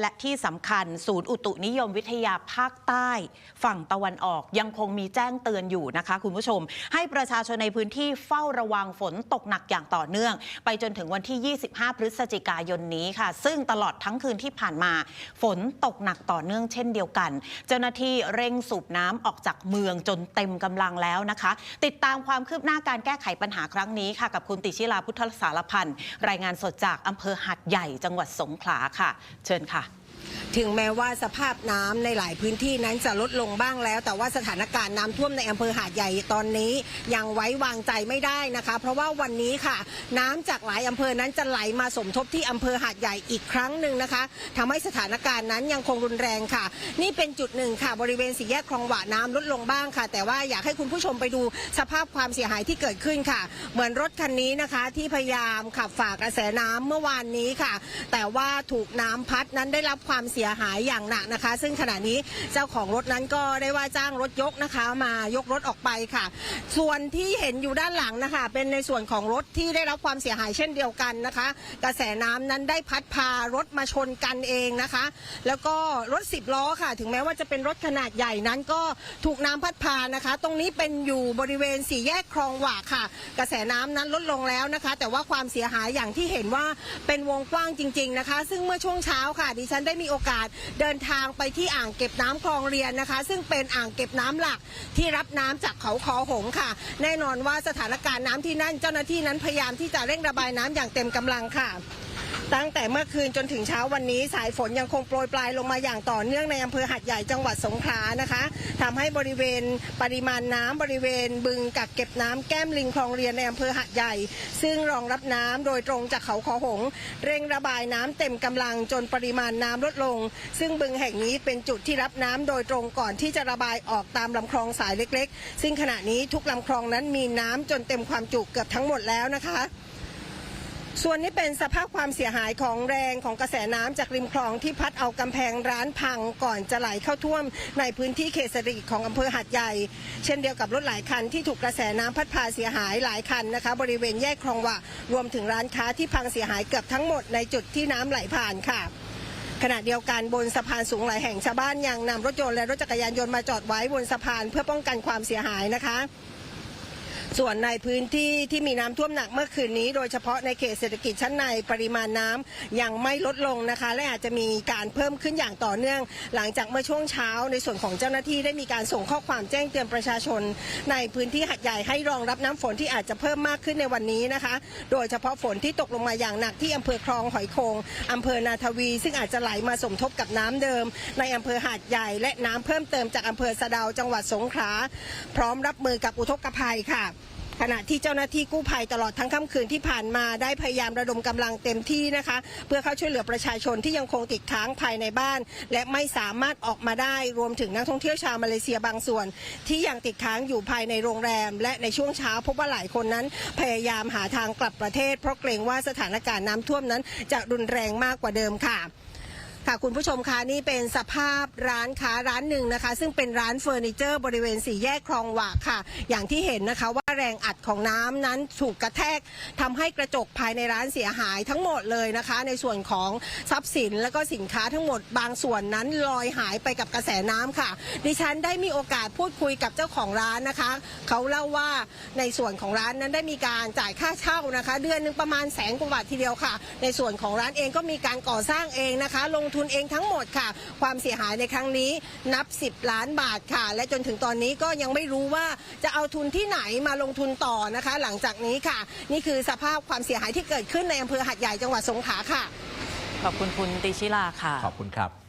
และที่สำคัญศูนย์อุตุนิยมวิทยาภาคใต้ ฝั่งตะวันออกยังคงมีแจ้งเตือนอยู่นะคะ คุณผู้ชม ให้ประชาชนในพื้นที่เฝ้าระวังฝนตกหนักอย่างต่อเนื่อง ไปจนถึงวันที่ 25 พฤศจิกายนนี้ค่ะ ซึ่งตลอดทั้งคืนที่ผ่านมา ฝนตกหนักต่อเนื่องเช่นเดียวกัน เจ้าหน้าที่เร่งสูบน้ำออกจากเมืองจนเต็มกำลังแล้วนะคะ ติดตามความคืบหน้าการแก้ไขปัญหาครั้งนี้ค่ะ กับคุณติชิลาพุทธสารพันธ์รายงานสดจากอำเภอหัดใหญ่จังหวัดสงขลาค่ะ เชิญค่ะ ถึงแม้ว่าสภาพน้ำในหลายพื้นที่นั้นจะลดลงบ้างแล้ว แต่ว่าสถานการณ์น้ำท่วมในอำเภอหาดใหญ่ตอนนี้ ยังไว้วางใจไม่ได้นะคะ เพราะว่าวันนี้ค่ะ น้ำจากหลายอำเภอนั้นจะไหลมาสมทบที่อำเภอหาดใหญ่อีกครั้งหนึ่งนะคะทำให้สถานการณ์นั้นยังคงรุนแรงค่ะ นี่เป็นจุดหนึ่งค่ะ บริเวณสี่แยกคลองหวะน้ำลดลงบ้างค่ะ แต่ว่าอยากให้คุณผู้ชมไปดูสภาพความเสียหายที่เกิดขึ้นค่ะ เหมือนรถคันนี้นะคะที่พยายามขับฝ่ากระแสน้ำเมื่อวานนี้ค่ะ แต่ว่าถูกน้ำพัดนั้นได้รับความความเสียหายอย่างหนักนะคะ ซึ่งขณะนี้เจ้าของรถนั้นก็ได้ว่าจ้างรถยกนะคะ มายกรถออกไปค่ะ ส่วนที่เห็นอยู่ด้านหลังนะคะ เป็นในส่วนของรถที่ได้รับความเสียหายเช่นเดียวกันนะคะ กระแสน้ำนั้นได้พัดพารถมาชนกันเองนะคะ แล้วก็รถสิบล้อค่ะ ถึงแม้ว่าจะเป็นรถขนาดใหญ่นั้นก็ถูกน้ำพัดพานะคะ ตรงนี้เป็นอยู่บริเวณสี่แยกคลองหวากค่ะ กระแสน้ำนั้นลดลงแล้วนะคะ แต่ว่าความเสียหายอย่างที่เห็นว่าเป็นวงกว้างจริง ๆนะคะ ซึ่งเมื่อช่วงเช้าค่ะดิฉันได้มีมีโอกาสเดินทางไปที่อ่างเก็บน้ำคลองเรียนนะคะ ซึ่งเป็นอ่างเก็บน้ำหลักที่รับน้ำจากเขาคอหงค่ะ แน่นอนว่าสถานการณ์น้ำที่นั่นเจ้าหน้าที่นั้นพยายามที่จะเร่งระบายน้ำอย่างเต็มกำลังค่ะ ตั้งแต่เมื่อคืนจนถึงเช้าวันนี้สายฝนยังคงโปรยปลายลงมาอย่างต่อเนื่องในอำเภอหัดใหญ่จังหวัดสงขลานะคะทำให้บริเวณปริมาณน้ำบริเวณ บึงกักเก็บน้ำแก้มลิงคลองเรียนในอำเภอหัดใหญ่ ซึ่งรองรับน้ำโดยตรงจากเขาคอหง เร่งระบายน้ำเต็มกำลังจนปริมาณน้ำลดลง ซึ่งบึงแห่งนี้เป็นจุดที่รับน้ำโดยตรงก่อนที่จะระบายออกตามลำคลองสายเล็ก ๆ ซึ่งขณะนี้ทุกลำคลองนั้นมีน้ำจนเต็มความจุเกือบทั้งหมดแล้วนะคะ ส่วนนี้เป็นสภาพความเสียหายของแรงของกระแสน้ำจากริมคลองที่พัดเอากำแพงร้านพังก่อนจะไหลเข้าท่วมในพื้นที่เขตเศรษฐกิจของอำเภอหัดใหญ่ เช่นเดียวกับรถหลายคันที่ถูกกระแสน้ำพัดพาเสียหายหลายคันนะคะ บริเวณแยกคลองวะรวมถึงร้านค้าที่พังเสียหายเกือบทั้งหมดในจุดที่น้ำไหลผ่านค่ะขณะเดียวกันบนสะพานสูงหลายแห่งชาวบ้านยังนำรถยนต์และรถจักรยานยนต์มาจอดไว้บนสะพานเพื่อป้องกันความเสียหายนะคะ ส่วนในพื้นที่ที่มีน้ำท่วมหนักเมื่อคืนนี้ โดยเฉพาะในเขตเศรษฐกิจชั้นในปริมาณน้ำยังไม่ลดลงนะคะ และอาจจะมีการเพิ่มขึ้นอย่างต่อเนื่อง หลังจากเมื่อช่วงเช้าในส่วนของเจ้าหน้าที่ได้มีการส่งข้อความแจ้งเตือนประชาชน ในพื้นที่หัดใหญ่ให้รองรับน้ำฝนที่อาจจะเพิ่มมากขึ้นในวันนี้นะคะ โดยเฉพาะฝนที่ตกลงมาอย่างหนักที่อำเภอคลองหอยโขงอำเภอนาทวี ซึ่งอาจจะไหลมาสมทบกับน้ำเดิม ในอำเภอหาดใหญ่ และน้ำเพิ่มเติมจากอำเภอสะเดาจังหวัดสงขลาพร้อมรับมือกับอุทกภัยค่ะ ขณะที่เจ้าหน้าที่กู้ภัยตลอดทั้งค่ำคืนที่ผ่านมาได้พยายามระดมกำลังเต็มที่นะคะ เพื่อเข้าช่วยเหลือประชาชนที่ยังคงติดค้างภายในบ้าน และไม่สามารถออกมาได้รวมถึงนักท่องเที่ยวชาวมาเลเซียบางส่วน ที่ยังติดค้างอยู่ภายในโรงแรม และในช่วงเช้าพบว่าหลายคนนั้น พยายามหาทางกลับประเทศ เพราะเกรงว่าสถานการณ์น้ำท่วมนั้น จะรุนแรงมากกว่าเดิมค่ะค่ะคุณผู้ชมคะนี่เป็นสภาพร้านค้าร้านหนึ่งนะคะ ซึ่งเป็นร้านเฟอร์นิเจอร์บริเวณสี่แยกคลองหวากค่ะ อย่างที่เห็นนะคะว่า แรงอัดของน้ำนั้นถูกกระแทกทำให้กระจกภายในร้านเสียหายทั้งหมดเลยนะคะ ในส่วนของทรัพย์สินและก็สินค้าทั้งหมดบางส่วนนั้นลอยหายไปกับกระแสน้ำค่ะ ดิฉันได้มีโอกาสพูดคุยกับเจ้าของร้านนะคะ เขาเล่าว่าในส่วนของร้านนั้นได้มีการจ่ายค่าเช่านะคะ เดือนหนึงประมาณแสนกว่าบาททีเดียวค่ะ ในส่วนของร้านเองก็มีการก่อสร้างเองนะคะ ลงทุนเองทั้งหมดค่ะ ความเสียหายในครั้งนี้นับ 10 ล้านบาทค่ะ และจนถึงตอนนี้ก็ยังไม่รู้ว่าจะเอาทุนที่ไหนมาลงทุนต่อนะคะ หลังจากนี้ค่ะ นี่คือสภาพความเสียหายที่เกิดขึ้นในอำเภอหัดใหญ่จังหวัดสงขลาค่ะ ขอบคุณคุณติชิลาค่ะ ขอบคุณครับ